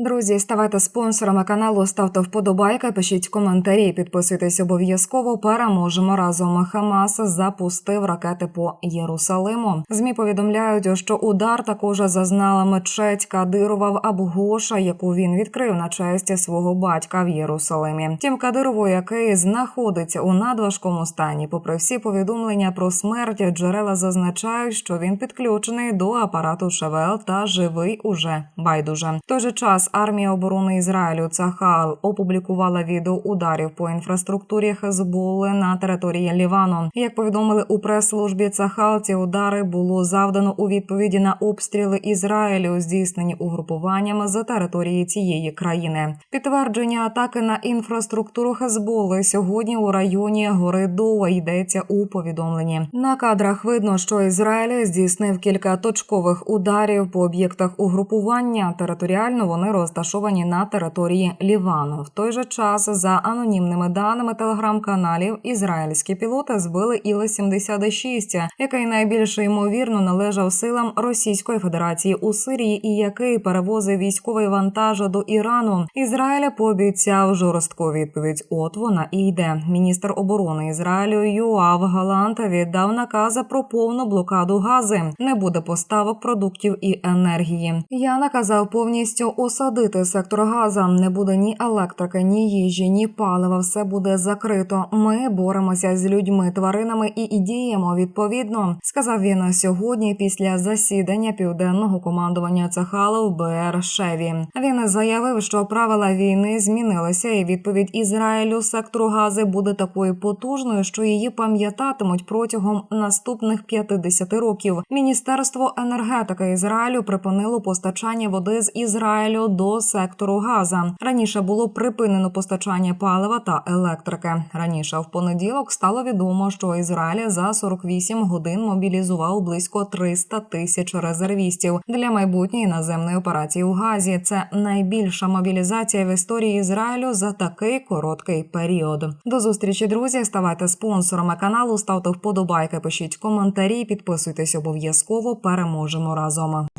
Друзі, ставайте спонсорами каналу, ставте вподобайки, пишіть коментарі, підписуйтесь обов'язково. Переможемо разом. Хамас запустив ракети по Єрусалиму. Змі повідомляють, що удар також зазнала мечеть Кадирова в Абгоша, яку він відкрив на честь свого батька в Єрусалимі. Тім Кадирову, який знаходиться у надважкому стані, попри всі повідомлення про смерть, джерела зазначають, що він підключений до апарату ШВЛ та живий уже байдуже. В той же час армія оборони Ізраїлю Цахал опублікувала відео ударів по інфраструктурі Хезболи на території Лівану. Як повідомили у прес-службі Цахал, ці удари було завдано у відповіді на обстріли Ізраїлю, здійснені угрупуваннями за території цієї країни. Підтвердження атаки на інфраструктуру Хезболи сьогодні у районі гори Дова йдеться у повідомленні. На кадрах видно, що Ізраїль здійснив кілька точкових ударів по об'єктах угрупування. Територіально вони розташовані на території Лівану. В той же час, за анонімними даними телеграм-каналів, ізраїльські пілоти збили іл 76 який найбільш ймовірно належав силам Російської Федерації у Сирії і який перевозив військовий вантаж до Ірану. Ізраїль пообіцяв жорстку відповідь. От вона і йде. Міністр оборони Ізраїлю Юав Галант віддав накази про повну блокаду гази. Не буде поставок продуктів і енергії. Я наказав повністю осадити сектор газа. Не буде ні електрики, ні їжі, ні палива. Все буде закрито. Ми боремося з людьми, тваринами і, і діємо відповідно. Сказав він сьогодні після засідання південного командування Цахала в БР Шеві. Він заявив, що правила війни змінилися, і відповідь Ізраїлю сектору гази буде такою потужною, що її пам'ятатимуть протягом наступних 50 років. Міністерство енергетики Ізраїлю припинило постачання води з Ізраїлю до сектору Газа. Раніше було припинено постачання палива та електрики. Раніше в понеділок стало відомо, що Ізраїль за 48 годин мобілізував близько 300 тисяч резервістів для майбутньої наземної операції у Газі. Це найбільша мобілізація в історії Ізраїлю за такий короткий період. До зустрічі, друзі. Ставайте спонсорами каналу, ставте вподобайки, пишіть коментарі, підписуйтесь обов'язково. Переможемо разом.